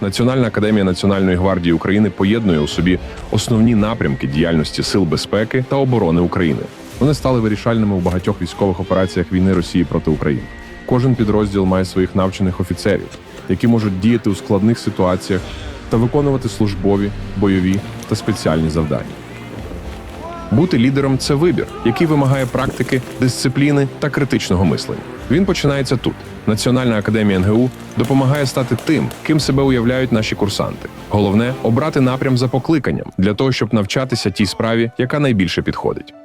Національна академія Національної гвардії України поєднує у собі основні напрямки діяльності сил безпеки та оборони України. Вони стали вирішальними у багатьох військових операціях війни Росії проти України. Кожен підрозділ має своїх навчених офіцерів, які можуть діяти у складних ситуаціях та виконувати службові, бойові та спеціальні завдання. Бути лідером це вибір, який вимагає практики, дисципліни та критичного мислення. Він починається тут. Національна академія НГУ допомагає стати тим, ким себе уявляють наші курсанти. Головне обрати напрям за покликанням для того, щоб навчатися тій справі, яка найбільше підходить. –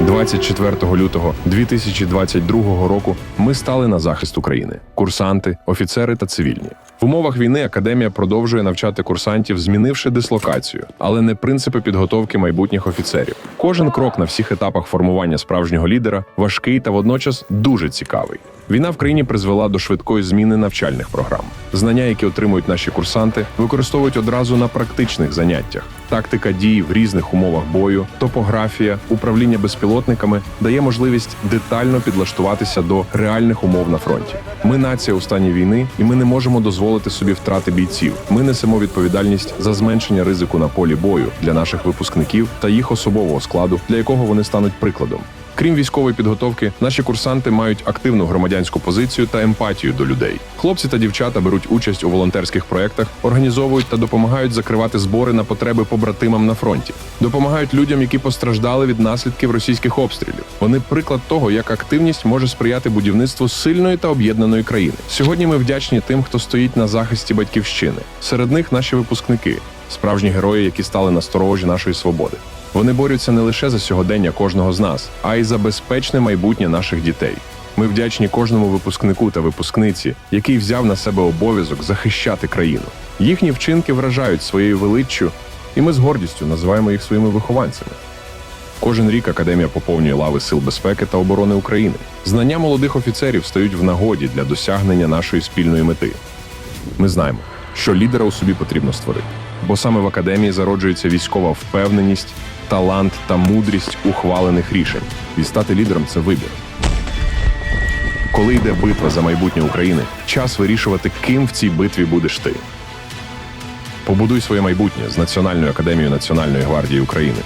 24 лютого 2022 року ми стали на захист України: курсанти, офіцери та цивільні. В умовах війни академія продовжує навчати курсантів, змінивши дислокацію, але не принципи підготовки майбутніх офіцерів. Кожен крок на всіх етапах формування справжнього лідера важкий та водночас дуже цікавий. Війна в країні призвела до швидкої зміни навчальних програм. Знання, які отримують наші курсанти, використовують одразу на практичних заняттях. Тактика дій в різних умовах бою, топографія, управління безпілотниками дає можливість детально підлаштуватися до реальних умов на фронті. Ми нація у стані війни, і ми не можемо дозволити собі втрати бійців. Ми несемо відповідальність за зменшення ризику на полі бою для наших випускників та їх особового складу, для якого вони стануть прикладом. Крім військової підготовки, наші курсанти мають активну громадянську позицію та емпатію до людей. Хлопці та дівчата беруть участь у волонтерських проєктах, організовують та допомагають закривати збори на потреби побратимам на фронті, допомагають людям, які постраждали від наслідків російських обстрілів. Вони приклад того, як активність може сприяти будівництву сильної та об'єднаної країни. Сьогодні ми вдячні тим, хто стоїть на захисті батьківщини. Серед них наші випускники, справжні герої, які стали на сторожі нашої свободи. Вони борються не лише за сьогодення кожного з нас, а й за безпечне майбутнє наших дітей. Ми вдячні кожному випускнику та випускниці, який взяв на себе обов'язок захищати країну. Їхні вчинки вражають своєю величчю, і ми з гордістю називаємо їх своїми вихованцями. Кожен рік академія поповнює лави сил безпеки та оборони України. Знання молодих офіцерів стають в нагоді для досягнення нашої спільної мети. Ми знаємо, що лідера у собі потрібно створити, бо саме в академії зароджується військова впевненість, талант та мудрість ухвалених рішень. І стати лідером це вибір. Коли йде битва за майбутнє України, час вирішувати, ким в цій битві будеш ти. Побудуй своє майбутнє з Національною академією Національної гвардії України.